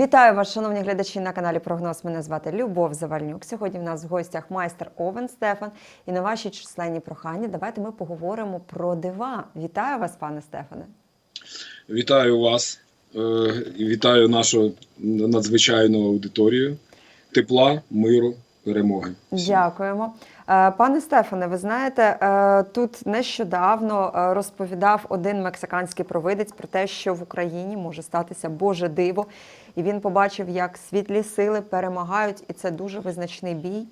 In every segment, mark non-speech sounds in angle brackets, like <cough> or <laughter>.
Вітаю вас, шановні глядачі на каналі Прогноз. Мене звати Любов Завальнюк. Сьогодні в нас в гостях майстер Овен Стефан. І на ваші численні прохання давайте ми поговоримо про дива. Вітаю вас, пане Стефане. Вітаю вас, е, і вітаю нашу надзвичайну аудиторію. Тепла, миру, перемоги. Дякуємо. Е, Пане Стефане, ви знаєте, е, тут нещодавно розповідав один мексиканський провидець про те, що в Україні може статися Боже диво, і він побачив, як світлі сили перемагають, і це дуже визначний бій.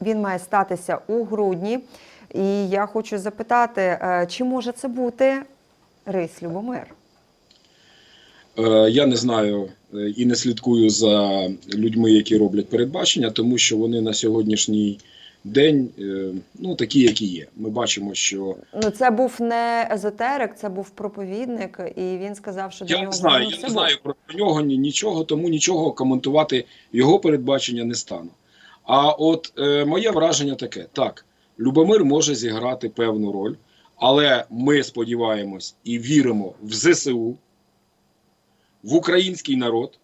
Він має статися у грудні. І я хочу запитати, е, чи може це бути Рись Любомир? Е, Я не знаю е, і не слідкую за людьми, які роблять передбачення, тому що вони на сьогоднішній день е, ну такі, які є. Ми бачимо, що Ну, це був не езотерик, це був проповідник, і він сказав, що до нього не знаю, я не знаю про нього ні, нічого, тому нічого коментувати його передбачення не стану. А от е, моє враження таке: так, Любомир може зіграти певну роль, але ми сподіваємось і віримо в ЗСУ, в український народ,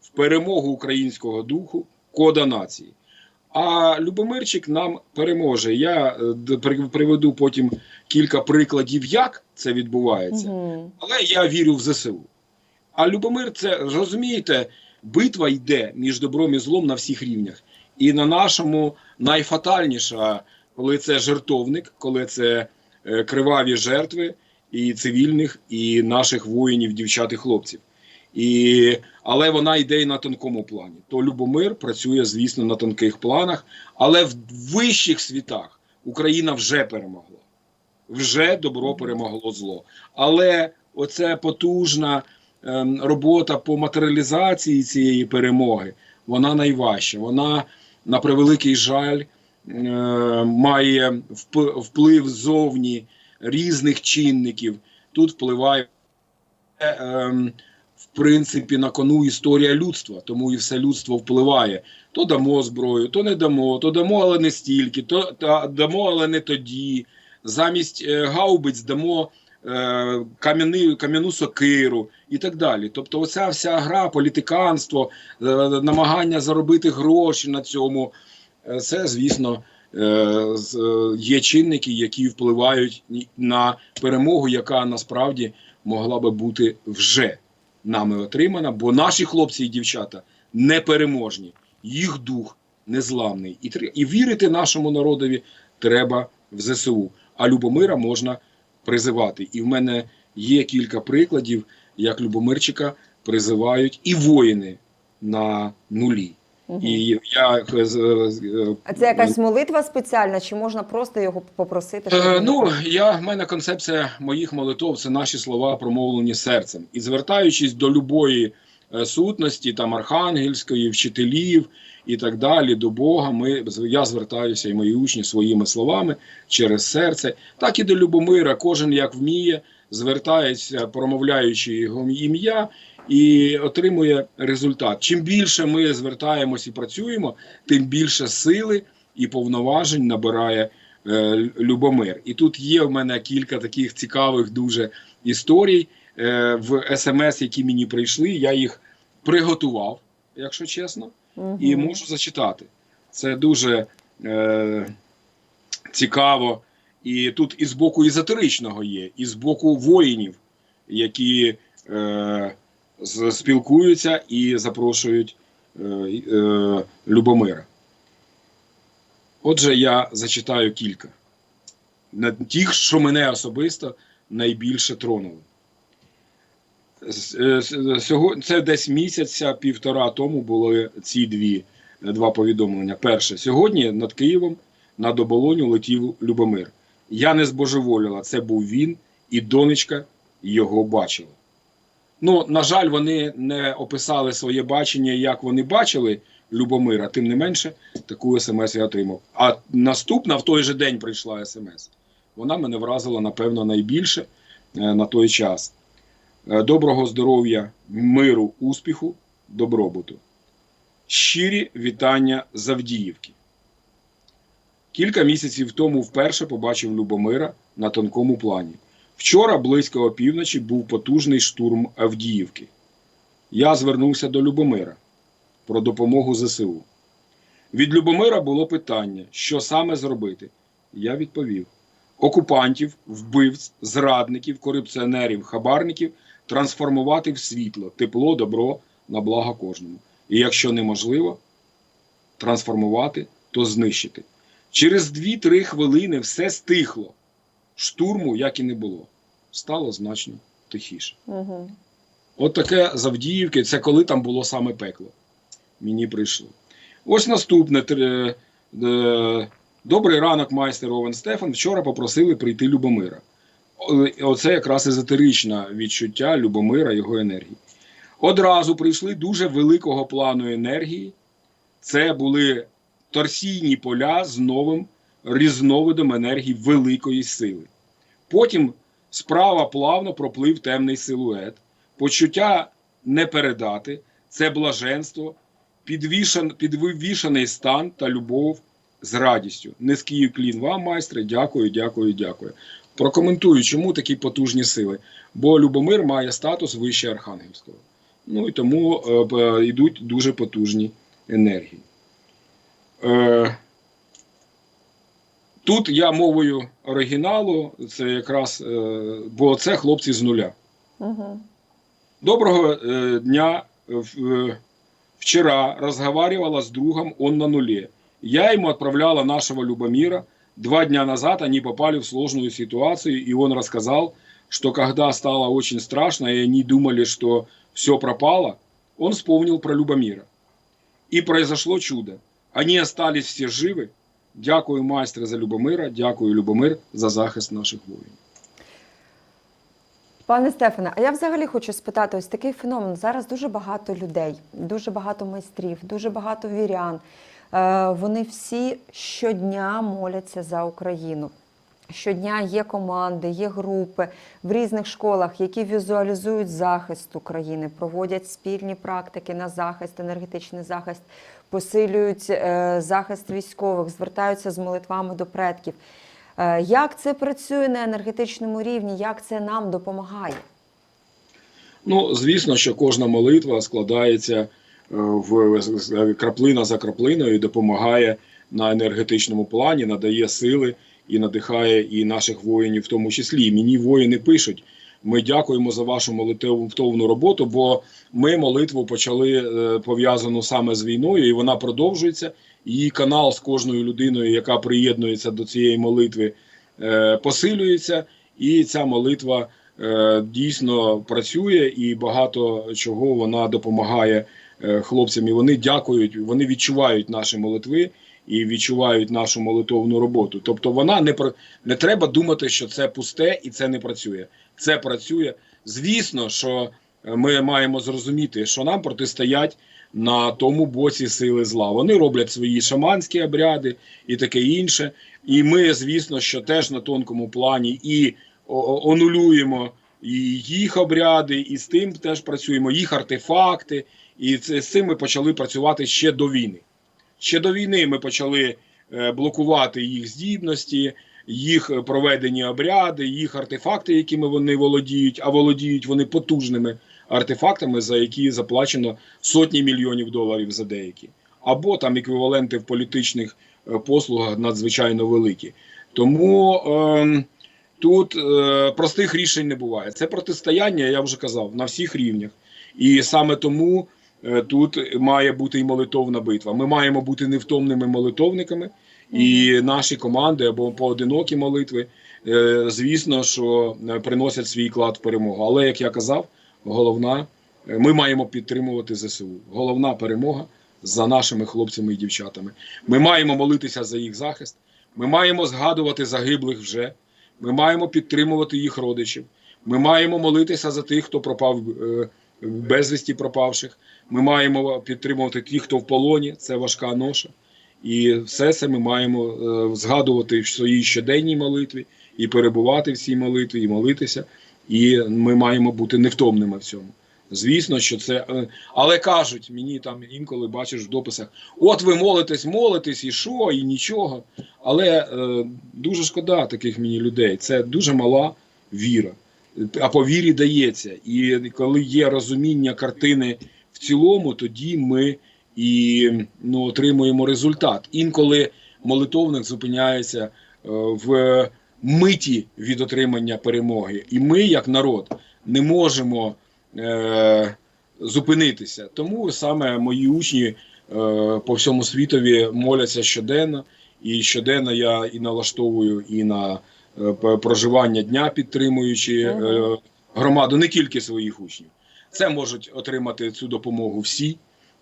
в перемогу українського духу, кода нації. А Любомирчик нам переможе. Я е, приведу потім кілька прикладів, як це відбувається. Але я вірю в ЗСУ. А Любомир, це розумієте, битва йде між добром і злом на всіх рівнях. І на нашому найфатальніша, коли це жертовник, коли це е, криваві жертви і цивільних, і наших воїнів, дівчат і хлопців. І, але вона йде і на тонкому плані. То Любомир працює, звісно, на тонких планах, але в вищих світах Україна вже перемогла. Вже добро перемогло зло. Але оце потужна ем, робота по матеріалізації цієї перемоги, вона найважча. Вона, на превеликий жаль, е, має вп- вплив ззовні різних чинників. Тут впливає, ем, принципі, на кону історія людства, тому і все людство впливає. То дамо зброю, то не дамо, то дамо, але не стільки, то та, дамо, але не тоді. Замість е, гаубиць дамо е, кам'яну сокиру і так далі. Тобто, оця вся гра, політиканство, е, намагання заробити гроші на цьому, е, це, звісно, е, е, є чинники, які впливають на перемогу, яка насправді могла би бути вже нами отримана, бо наші хлопці і дівчата непереможні, їх дух незламний. І, і вірити нашому народові треба в ЗСУ. А Любомира можна призивати. І в мене є кілька прикладів, як Любомирчика призивають і воїни на нулі. І я е, з- А це якась молитва спеціальна, чи можна просто його попросити? щоб Е, ну, я, в мене концепція моїх молитов це наші слова, промовлені серцем. І звертаючись до любої е, сутності, там архангельської, вчителів і так далі, до Бога, ми, я звертаюся і мої учні своїми словами через серце, так і до Любомира. Кожен як вміє, звертається, промовляючи його ім'я. І отримує результат. Чим більше ми звертаємось і працюємо, тим більше сили і повноважень набирає е, Любомир. І тут є в мене кілька таких цікавих дуже історій е, в смс, які мені прийшли. Я їх приготував, якщо чесно, Мгм. і можу зачитати. Це дуже е, цікаво. І тут і з боку езотеричного є, і з боку воїнів, які е, спілкуються і запрошують е, е, Любомира. Отже, я зачитаю кілька. На тих, що мене особисто найбільше тронули. Е, Це десь місяця, півтора тому були ці дві, е, два повідомлення. Перше, сьогодні над Києвом над оболоню летів Любомир. Я не збожеволіла, це був він, і донечка його бачила. Ну, на жаль, вони не описали своє бачення, як вони бачили Любомира. Тим не менше, таку смс я отримав. А наступна в той же день прийшла смс. Вона мене вразила, напевно, найбільше е, на той час. Е, Доброго здоров'я, миру, успіху, добробуту. Щирі вітання з Авдіївки. Кілька місяців тому вперше побачив Любомира на тонкому плані. Вчора, близько опівночі, був потужний штурм Авдіївки. я звернувся до Любомира про допомогу ЗСУ. Від Любомира було питання, що саме зробити. Я відповів: окупантів, вбивць, зрадників, корупціонерів, хабарників трансформувати в світло, тепло, добро на благо кожному. І якщо неможливо трансформувати, то знищити. Через 2-3 хвилини все стихло. Штурму як і не було. Стало значно тихіше. Угу. От таке з Авдіївки, це коли там було саме пекло. Мені прийшло. Ось наступне. е, Добрий ранок, майстер Овен Стефан. Вчора попросили прийти Любомира. Оце якраз езотеричне відчуття Любомира, його енергії. Одразу прийшли дуже великого плану енергії. Це були торсійні поля з новим різновидом енергії великої сили. Потім справа плавно проплив темний силует. Почуття не передати, це блаженство, підвішан, підвішаний стан та любов з радістю. Низький уклін вам, майстре, дякую, дякую, дякую. Прокоментую, чому такі потужні сили. Бо Любомир має статус вище Архангельського. Ну і тому е, б- йдуть дуже потужні енергії. Е, тут я мовою оригіналу, це якраз, е, бо це хлопці з нуля. Угу. Доброго э, дня. В- э, Вчера разговаривала с другом, он на нуле. Я ему отправляла нашего Любомира. Два дня назад они попали в сложную ситуацию, и он рассказал, что когда стало очень страшно, и они думали, что все пропало, он вспомнил про Любомира. И произошло чудо. Они остались все живы. Дякую, майстре, за Любомира. Дякую, Любомир, за захист наших воїнів. Пане Стефане, а я взагалі хочу спитати: ось такий феномен. Зараз дуже багато людей, дуже багато майстрів, дуже багато вірян. Е, вони всі щодня моляться за Україну. Щодня є команди, є групи в різних школах, які візуалізують захист України, проводять спільні практики на захист, енергетичний захист, посилюють е, захист військових, звертаються з молитвами до предків. Е, Як це працює на енергетичному рівні? Як це нам допомагає? Ну, звісно, що кожна молитва складається е, в краплина за краплиною і допомагає на енергетичному плані, надає сили і надихає і наших воїнів, в тому числі. Мені воїни пишуть. Ми дякуємо за вашу молитовну роботу, бо ми молитву почали е, пов'язану саме з війною, і вона продовжується. Її канал з кожною людиною, яка приєднується до цієї молитви, е, посилюється, і ця молитва е, дійсно працює, і багато чого вона допомагає хлопцям. І вони дякують, вони відчувають наші молитви і відчувають нашу молитовну роботу. Тобто, вона не про не треба думати, що це пусте і це не працює. Це працює. Звісно, що е, ми маємо зрозуміти, що нам протистоять на тому боці сили зла. Вони роблять свої шаманські обряди і таке інше. І ми, звісно, що теж на тонкому плані і онулюємо і їх обряди, і з тим теж працюємо, їх артефакти. І це, з цим ми почали працювати ще до війни. Ще до війни ми почали е, блокувати їх здібності, їх е, проведені обряди, їх артефакти, якими вони володіють, а володіють вони потужними артефактами, за які заплачено сотні мільйонів доларів за деякі, або там еквіваленти в політичних е, послугах надзвичайно великі. Тому ем, тут е, простих рішень не буває. Це протистояння, я вже казав, на всіх рівнях. І саме тому е, тут має бути і молитовна битва. Ми маємо бути невтомними молитовниками, і наші команди або поодинокі молитви, е, звісно, що е, приносять свій вклад в перемогу. Але як я казав, головна, е, ми маємо підтримувати ЗСУ. Головна перемога за нашими хлопцями і дівчатами. Ми маємо молитися за їх захист. Ми маємо згадувати загиблих вже. Ми маємо підтримувати їх родичів. Ми маємо молитися за тих, хто пропав е, безвісті пропавших. Ми маємо підтримувати тих, хто в полоні. Це важка ноша. І все це ми маємо е, згадувати в своїй щоденній молитві і перебувати в цій молитві, і молитися. І ми маємо бути невтомними в цьому. Звісно, що це. е, Але кажуть, мені там інколи бачиш в дописах: от ви молитесь, молитесь, і що, і нічого. Але е, дуже шкода таких мені людей. Це дуже мала віра. А по вірі дається. І коли є розуміння картини в цілому, тоді ми і ну, отримуємо результат. Інколи молитовник зупиняється е, в миті від отримання перемоги. І ми, як народ, не можемо е, зупинитися. Тому саме мої учні е, по всьому світові моляться щоденно, і щоденно я і налаштовую і на проживання дня, підтримуючи е, громаду, не тільки своїх учнів. Це можуть отримати цю допомогу всі,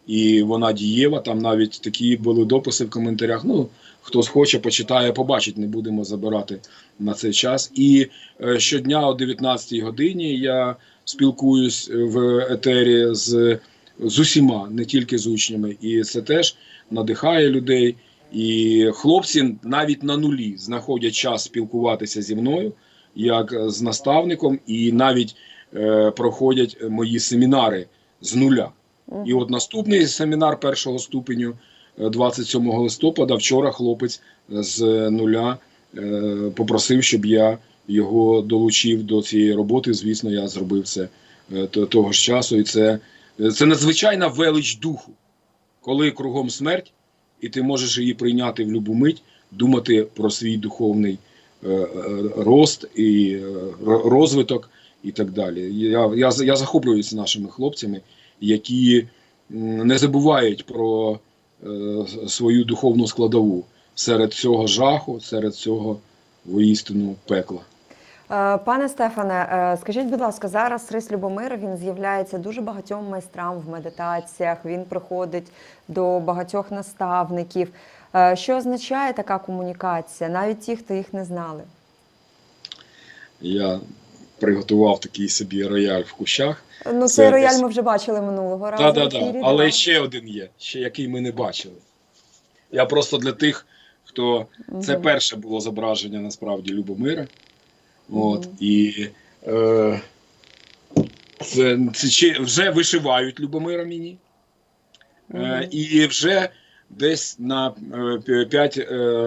і вона дієва. Там навіть такі були дописи в коментарях. Ну, хто схоче, почитає, побачить, не будемо забирати на цей час. І е, щодня о 19-й годині я спілкуюсь в етері з, з усіма, не тільки з учнями. І це теж надихає людей. І хлопці навіть на нулі знаходять час спілкуватися зі мною, як з наставником, і навіть е, проходять мої семінари з нуля. І от наступний семінар першого ступеню е, 27 листопада. Вчора хлопець з нуля е, попросив, щоб я його долучив до цієї роботи. Звісно, я зробив це е, того ж часу. І це, це надзвичайна велич духу, коли кругом смерть, і ти можеш її прийняти в будь-яку мить, думати про свій духовний е, е, рост і е, розвиток і так далі. Я, я, я захоплююся нашими хлопцями, які не забувають про свою духовну складову серед цього жаху, серед цього воістину пекла. Е, Пане Стефане, е, скажіть, будь ласка, зараз Рис Любомир він з'являється дуже багатьом майстрам в медитаціях. Він приходить до багатьох наставників. Е, Що означає така комунікація? Навіть ті, хто їх не знали. Я приготував такий собі рояль в кущах. Ну, Це рояль десь- ми вже бачили минулого разу. Так, в так, Але ще один є, ще який ми не бачили. Я просто для тих, хто це перше було зображення насправді Любомира. От, і е, це, це вже вишивають Любомира мені. Е, і вже десь на 5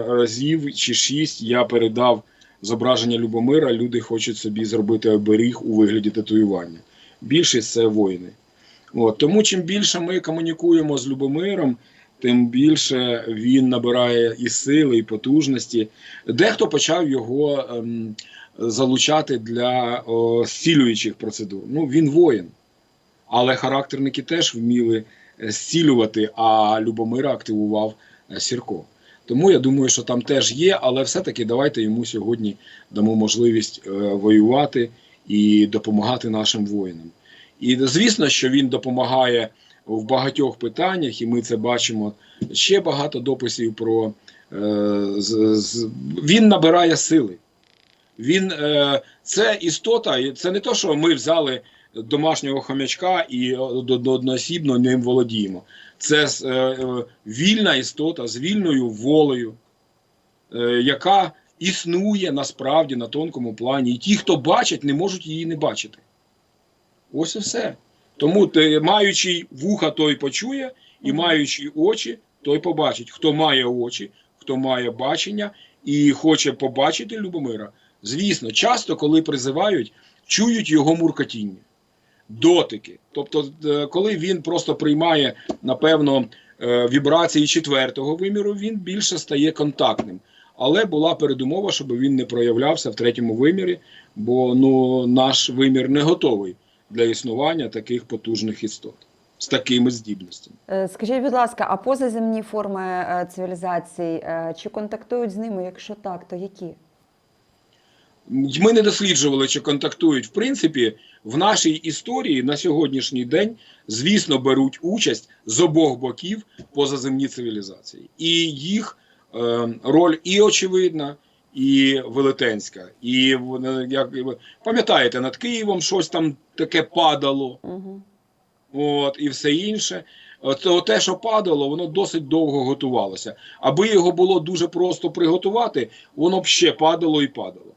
разів чи 6 я передав зображення Любомира. Люди хочуть собі зробити оберіг у вигляді татуювання. Більшість це воїни. От, тому чим більше ми комунікуємо з Любомиром, тим більше він набирає і сили, і потужності. Дехто почав його ем, залучати для о, зцілюючих процедур. Ну, він воїн. Але характерники теж вміли е, зцілювати, а Любомира активував е, Сірко. Тому я думаю, що там теж є, але все-таки давайте йому сьогодні дамо можливість е, воювати і допомагати нашим воїнам. І звісно, що він допомагає в багатьох питаннях, і ми це бачимо. Ще багато дописів про е, він набирає сили. Він е, це істота, це не то, що ми взяли домашнього хомячка і е, одноосібно ним володіємо. Це е, е, вільна істота з вільною волею, е, яка існує насправді на тонкому плані. І ті, хто бачать, не можуть її не бачити. Ось і все. Тому ти, маючи вуха, той почує, і маючи очі, той побачить. Хто має очі, хто має бачення і хоче побачити Любомира, звісно, часто, коли призивають, чують його муркотіння, дотики. Тобто, е, коли він просто приймає, напевно, е, вібрації четвертого виміру, він більше стає контактним. Але була передумова, щоб він не проявлявся в третьому вимірі, бо ну, наш вимір не готовий для існування таких потужних істот з такими здібностями. Е, Скажіть, будь ласка, а позаземні форми цивілізацій чи контактують з ними? Якщо так, то які? Ми не досліджували, чи контактують. В принципі, в нашій історії на сьогоднішній день, звісно, беруть участь з обох боків позаземні цивілізації. І їх е, роль і очевидна, і велетенська. І як пам'ятаєте, над Києвом щось там таке падало. Угу. От, і все інше. От, те, що падало, воно досить довго готувалося. Аби його було дуже просто приготувати, воно б ще падало і падало.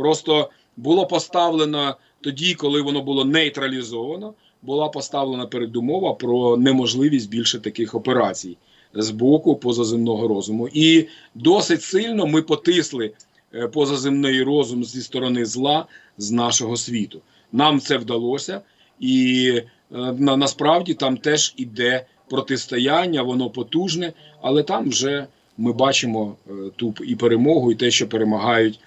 Просто було поставлено тоді, коли воно було нейтралізовано, була поставлена передумова про неможливість більше таких операцій з боку позаземного розуму. І досить сильно ми потисли е, позаземний розум зі сторони зла з нашого світу. Нам це вдалося, і е, на, насправді там теж іде протистояння, воно потужне, але там вже ми бачимо е, ту і перемогу, і те, що перемагають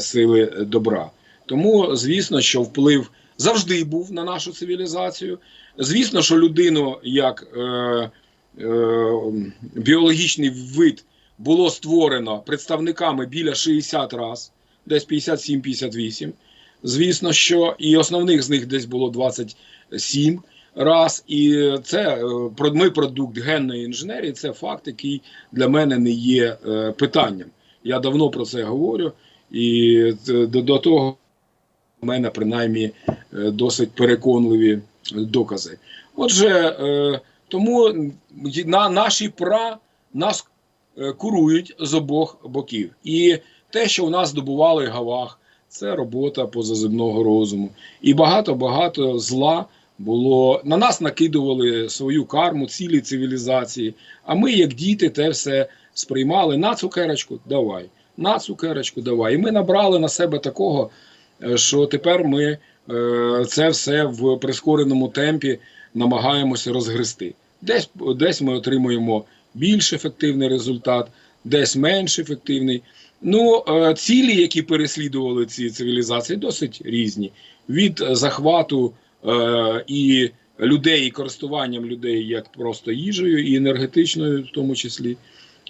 сили добра. Тому, звісно, що вплив завжди був на нашу цивілізацію. Звісно, що людину як е, е, біологічний вид було створено представниками біля 60 раз, десь 57-58. Звісно, що і основних з них десь було 27 раз. І це е, ми продукт генної інженерії. Це факт, який для мене не є е, питанням. Я давно про це говорю, і е, до, до того у мене принаймні е, досить переконливі докази. Отже, е, тому на наші пра нас курують з обох боків. І те, що у нас добували гавах, це робота позаземного розуму. І багато-багато зла було. На нас накидували свою карму, цілі цивілізації. А ми, як діти, те все сприймали на цукерочку, давай, на цукерочку, давай. І ми набрали на себе такого, е, що тепер ми е, це все в прискореному темпі намагаємося розгрести. Десь, десь ми отримуємо більш ефективний результат, десь менш ефективний. Ну, е, цілі, які переслідували ці цивілізації, досить різні. Від захвату е, і людей, і користуванням людей як просто їжею, і енергетичною, в тому числі,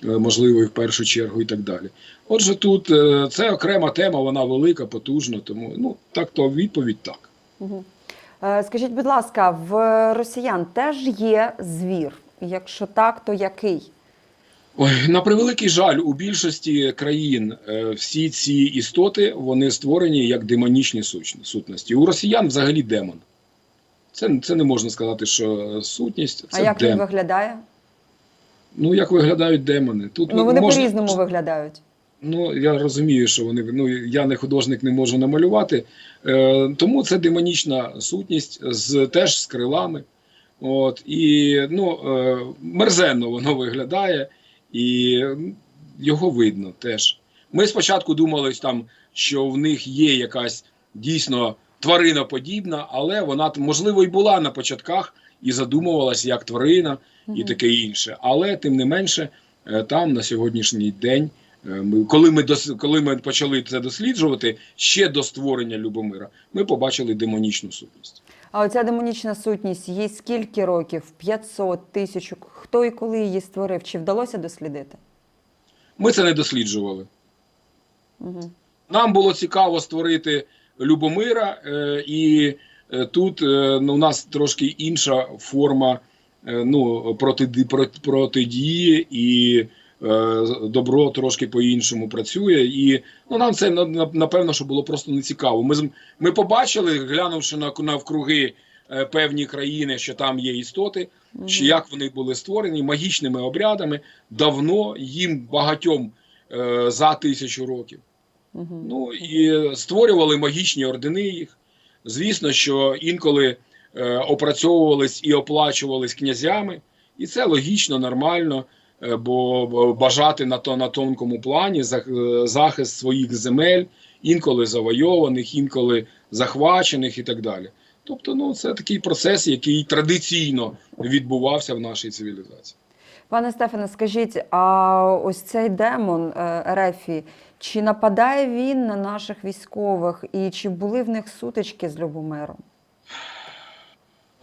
можливо, і в першу чергу, і так далі. Отже, тут е, це окрема тема, вона велика, потужна, тому ну так то відповідь так. Е, Скажіть, будь ласка, в росіян теж є звір? Якщо так, то який? Ой, на превеликий жаль, у більшості країн е, всі ці істоти вони створені як демонічні сутності. У росіян взагалі демон. Це, це не можна сказати, що сутність, це а як він виглядає? Ну як виглядають демони? Тут Ну вони можна- по-різному виглядають. Ну, я розумію, що вони ну я не художник, не можу намалювати. Е, тому це демонічна сутність з теж з крилами. От і ну е, мерзенно воно виглядає, і його видно теж. Ми спочатку думали там, що в них є якась дійсно тварина подібна, але вона можливо і була на початках і задумувалась як тварина і таке інше. Але тим не менше, е, там на сьогоднішній день. Е, Ми, коли, ми дос, коли ми почали це досліджувати ще до створення Любомира, ми побачили демонічну сутність. А оця демонічна сутність їй скільки років? 500, тисячу? Хто і коли її створив? Чи вдалося дослідити? Ми це не досліджували. Угу. Нам було цікаво створити Любомира, е, і тут е, ну, у нас трошки інша форма е, ну, протиді, протидії, і е, добро трошки по-іншому працює. І ну, нам це на- на- напевно, що було просто не цікаво. Ми, ми побачили, глянувши на, навкруги е, певні країни, що там є істоти, що як вони були створені магічними обрядами давно їм багатьом е, за тисячу років. Угу. Ну і створювали магічні ордени їх. Звісно, що інколи е, опрацьовувались і оплачувались князями, і це логічно, нормально, е, бо бажати на то на тонкому плані зах- е, захист своїх земель, інколи завойованих, інколи захвачених і так далі. Тобто, ну це такий процес, який традиційно відбувався в нашій цивілізації. Пане Стефане, скажіть, а ось цей демон Ерефі, чи нападає він на наших військових, і чи були в них сутички з Любомиром?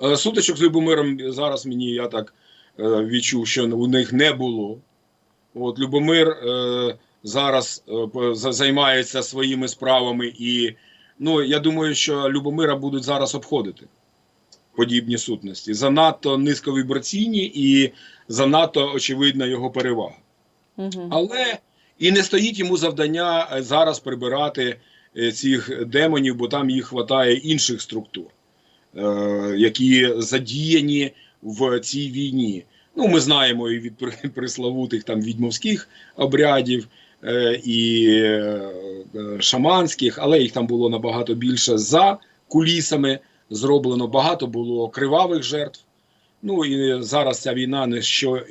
Е, Сутичок з Любомиром зараз мені я так е, відчув, що у них не було. От Любомир е, зараз займається своїми справами, і ну, я думаю, що Любомира будуть зараз обходити подібні сутності. Занадто низьковібраційні і занадто очевидна його перевага. Угу. Але і не стоїть йому завдання е, зараз прибирати е, цих демонів, бо там їх вистачає інших структур, е, які задіяні в цій війні. Ну, ми знаємо і від при- <laughs> приславутих там відьмовських обрядів, і шаманських, але їх там було набагато більше за кулісами зроблено. Багато було кривавих жертв. Ну і зараз ця війна не що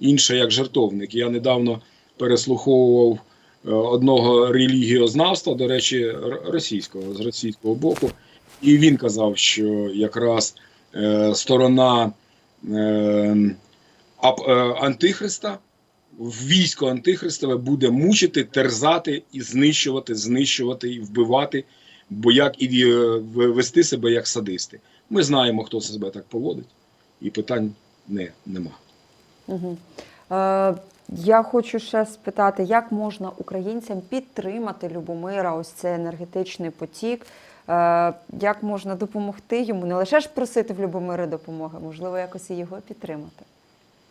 інше, як жертовник. Я недавно переслуховував е, одного релігіознавства, до речі, російського з російського боку. І він казав, що якраз е, сторона е, Антихриста, військо Антихристове буде мучити, терзати і знищувати, знищувати і вбивати, бо як і вести себе як садисти. Ми знаємо, хто себе так поводить, і питань не, нема. Угу. Я хочу ще спитати, як можна українцям підтримати Любомира, ось цей енергетичний потік. Е, як можна допомогти йому? Не лише ж просити в Любомира допомоги, можливо, якось і його підтримати.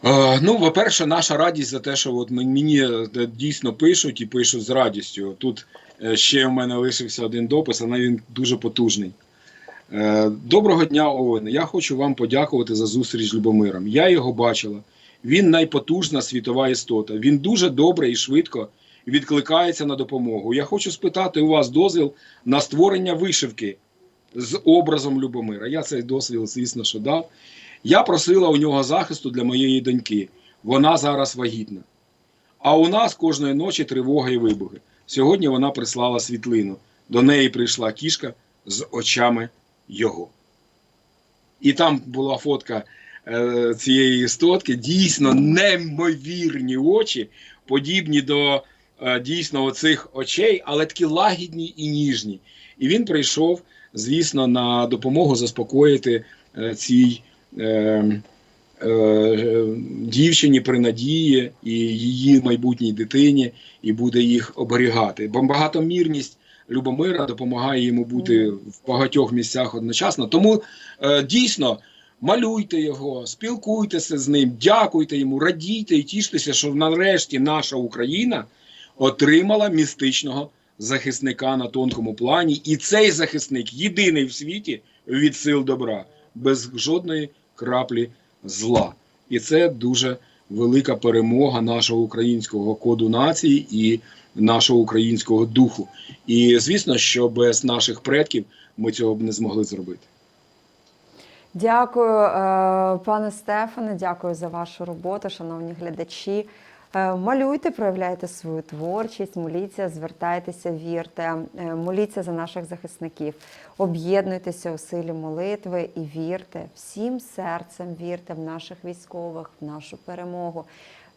Е, ну, по-перше, наша радість за те, що от мені е, дійсно пишуть і пишуть з радістю. Тут ще в мене лишився один допис, але він дуже потужний. Доброго дня, Овен. Я хочу вам подякувати за зустріч з Любомиром. Я його бачила. Він найпотужна світова істота. Він дуже добре і швидко відкликається на допомогу. Я хочу спитати у вас дозвіл на створення вишивки з образом Любомира. Я цей дозвіл, звісно, що дав. Я просила у нього захисту для моєї доньки. Вона зараз вагітна. А у нас кожної ночі тривога і вибухи. Сьогодні вона прислала світлину. До неї прийшла кішка з очами його. І там була фотка цієї істотки. Дійсно неймовірні очі, подібні до е, дійсно оцих очей, але такі лагідні і ніжні. І він прийшов, звісно, на допомогу заспокоїти е, цій е, е, дівчині при надії і її майбутній дитині, і буде їх оберігати. Бо багатомірність Любомира допомагає йому бути в багатьох місцях одночасно. Тому е, дійсно. Малюйте його, спілкуйтеся з ним, дякуйте йому, радійте і тіштеся, що нарешті наша Україна отримала містичного захисника на тонкому плані, і цей захисник єдиний в світі від сил добра, без жодної краплі зла. І це дуже велика перемога нашого українського коду нації і нашого українського духу. І звісно, що без наших предків ми цього б не змогли зробити. Дякую, е, пане Стефане, дякую за вашу роботу, шановні глядачі. Е, Малюйте, проявляйте свою творчість, моліться, звертайтеся, вірте, е, моліться за наших захисників, об'єднуйтеся у силі молитви і вірте, всім серцем вірте в наших військових, в нашу перемогу.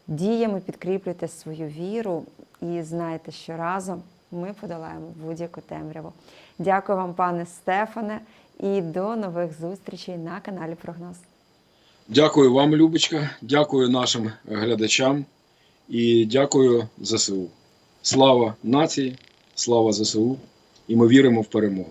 Діями підкріплюйте свою віру і знайте, що разом ми подолаємо будь-яку темряву. Дякую вам, пане Стефане, і до нових зустрічей на каналі Прогноз. Дякую вам, Любочка, дякую нашим глядачам і дякую ЗСУ. Слава нації, слава ЗСУ, і ми віримо в перемогу.